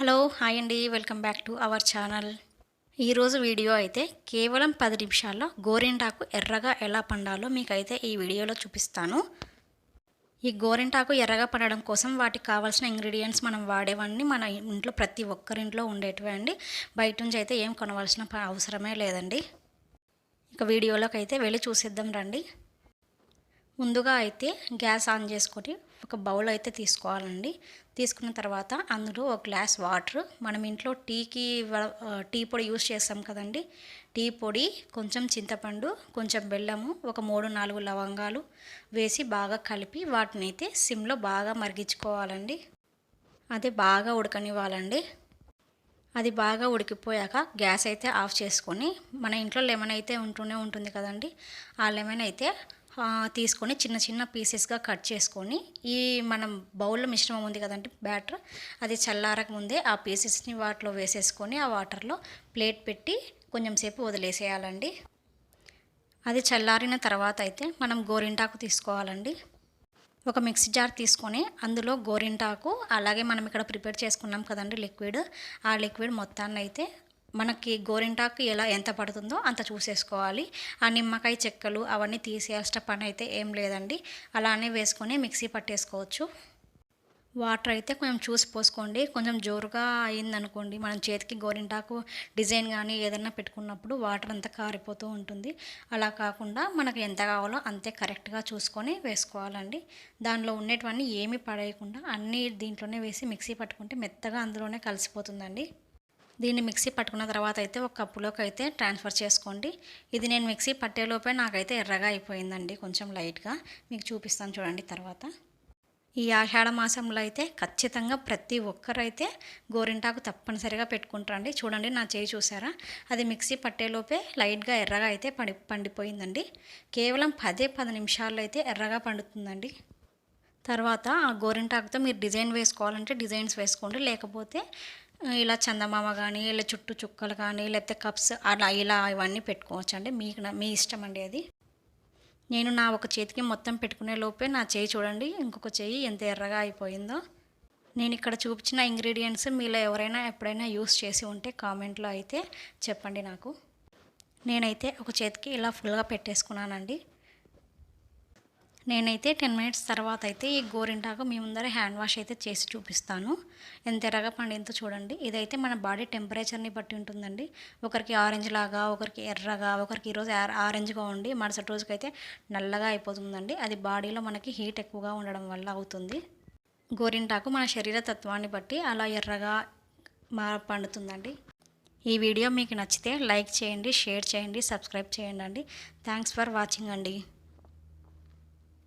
Hello hi అండి. Welcome back to our channel. ఈరోజు video అయితే కేవలం పది నిమిషాల్లో గోరింటాకు ఎర్రగా ఎలా పండాలో మీకైతే ఈ వీడియోలో చూపిస్తాను. ఈ గోరింటాకు ఎర్రగా పండడం కోసం వాటికి కావాల్సిన ఇంగ్రీడియంట్స్ మనం వాడేవన్నీ మన ఇంట్లో ప్రతి ఒక్కరింట్లో ఉండేటివే అండి. బయట నుంచి అయితే ఏం కొనవలసిన అవసరమే లేదండి. ఇక వీడియోలోకి అయితే వెళ్ళి చూసేద్దాం రండి. ముందుగా అయితే గ్యాస్ ఆన్ చేసుకొని ఒక బౌల్ అయితే తీసుకోవాలండి. తీసుకున్న తర్వాత అందులో ఒక గ్లాస్ వాటర్. మనం ఇంట్లో టీకి టీ పొడి యూస్ చేస్తాం కదండి. టీ పొడి కొంచెం చింతపండు కొంచెం బెల్లము ఒక మూడు నాలుగు లవంగాలు వేసి బాగా కలిపి వాటిని అయితే సిమ్లో బాగా మరిగించుకోవాలండి. అది బాగా ఉడకనివ్వాలండి. అది బాగా ఉడికిపోయాక గ్యాస్ అయితే ఆఫ్ చేసుకొని మన ఇంట్లో లెమన్ అయితే ఉంటూనే ఉంటుంది కదండి. ఆ లెమన్ అయితే తీసుకొని చిన్న చిన్న పీసెస్గా కట్ చేసుకొని ఈ మనం బౌల్లో మిశ్రమం ఉంది కదండి బ్యాటర్ అది చల్లారక ముందే ఆ పీసెస్ని వాటిలో వేసేసుకొని ఆ వాటర్లో ప్లేట్ పెట్టి కొంచెం సేపు వదిలేసేయాలండి. అది చల్లారిన తర్వాత అయితే మనం గోరింటాకు తీసుకోవాలండి. ఒక మిక్సీ జార్ తీసుకొని అందులో గోరింటాకు అలాగే మనం ఇక్కడ ప్రిపేర్ చేసుకున్నాం కదండి లిక్విడ్ ఆ లిక్విడ్ మొత్తాన్ని అయితే మనకి గోరింటాకు ఎలా ఎంత పడుతుందో అంత చూసేసుకోవాలి. ఆ నిమ్మకాయ చెక్కలు అవన్నీ తీసేయాల్సిన పని అయితే ఏం లేదండి. అలానే వేసుకొని మిక్సీ పట్టేసుకోవచ్చు. వాటర్ అయితే కొంచెం చూసి పోసుకోండి. కొంచెం జోరుగా అయిందనుకోండి మనం చేతికి గోరింటాకు డిజైన్ కానీ ఏదైనా పెట్టుకున్నప్పుడు వాటర్ అంతా కారిపోతూ ఉంటుంది. అలా కాకుండా మనకు ఎంత కావాలో అంతే కరెక్ట్గా చూసుకొని వేసుకోవాలండి. దానిలో ఉండేటివన్నీ ఏమీ పడేయకుండా అన్నీ దీంట్లోనే వేసి మిక్సీ పట్టుకుంటే మెత్తగా అందులోనే కలిసిపోతుందండి. దీన్ని మిక్సీ పట్టుకున్న తర్వాత అయితే ఒక కప్పులోకి అయితే ట్రాన్స్ఫర్ చేసుకోండి. ఇది నేను మిక్సీ పట్టేలోపే నాకైతే ఎర్రగా అయిపోయిందండి కొంచెం లైట్గా. మీకు చూపిస్తాను చూడండి తర్వాత. ఈ ఆషాఢ మాసంలో అయితే ఖచ్చితంగా ప్రతి ఒక్కరైతే గోరింటాకు తప్పనిసరిగా పెట్టుకుంటారండి. చూడండి నా చేయి చూసారా? అది మిక్సీ పట్టేలోపే లైట్గా ఎర్రగా అయితే పండి పండిపోయిందండి. కేవలం పదే పది నిమిషాల్లో అయితే ఎర్రగా పండుతుందండి. తర్వాత ఆ గోరింటాకుతో మీరు డిజైన్ వేసుకోవాలంటే డిజైన్స్ వేసుకోండి. లేకపోతే ఇలా చందమామ కానీ ఇలా చుట్టూ చుక్కలు కానీ లేకపోతే కప్స్ అలా ఇలా ఇవన్నీ పెట్టుకోవచ్చు అండి మీకు మీ ఇష్టం అండి అది. నేను నా ఒక చేతికి మొత్తం పెట్టుకునే లోపే నా చేయి చూడండి. ఇంకొక చేయి ఎంత ఎర్రగా అయిపోయిందో. నేను ఇక్కడ చూపించిన ఇంగ్రీడియంట్స్ మీలో ఎవరైనా ఎప్పుడైనా యూస్ చేసి ఉంటే కామెంట్లో అయితే చెప్పండి నాకు. నేనైతే ఒక చేతికి ఇలా ఫుల్గా పెట్టేసుకున్నానండి. నేనైతే టెన్ మినిట్స్ తర్వాత అయితే ఈ గోరింటాకు మీ ముందర హ్యాండ్ వాష్ అయితే చేసి చూపిస్తాను. ఎంత ఎర్రగా పండిందో చూడండి. ఇదైతే మన బాడీ టెంపరేచర్ని బట్టి ఉంటుందండి. ఒకరికి ఆరెంజ్ లాగా ఒకరికి ఎర్రగా ఒకరికి ఈరోజు ఆరెంజ్గా ఉండి మరుసటి రోజుకైతే నల్లగా అయిపోతుందండి. అది బాడీలో మనకి హీట్ ఎక్కువగా ఉండడం వల్ల అవుతుంది. గోరింటాకు మన శరీర తత్వాన్ని బట్టి అలా ఎర్రగా మా పండుతుందండి. ఈ వీడియో మీకు నచ్చితే లైక్ చేయండి షేర్ చేయండి సబ్స్క్రైబ్ చేయండి అండి థ్యాంక్స్ ఫర్ వాచింగ్ అండి.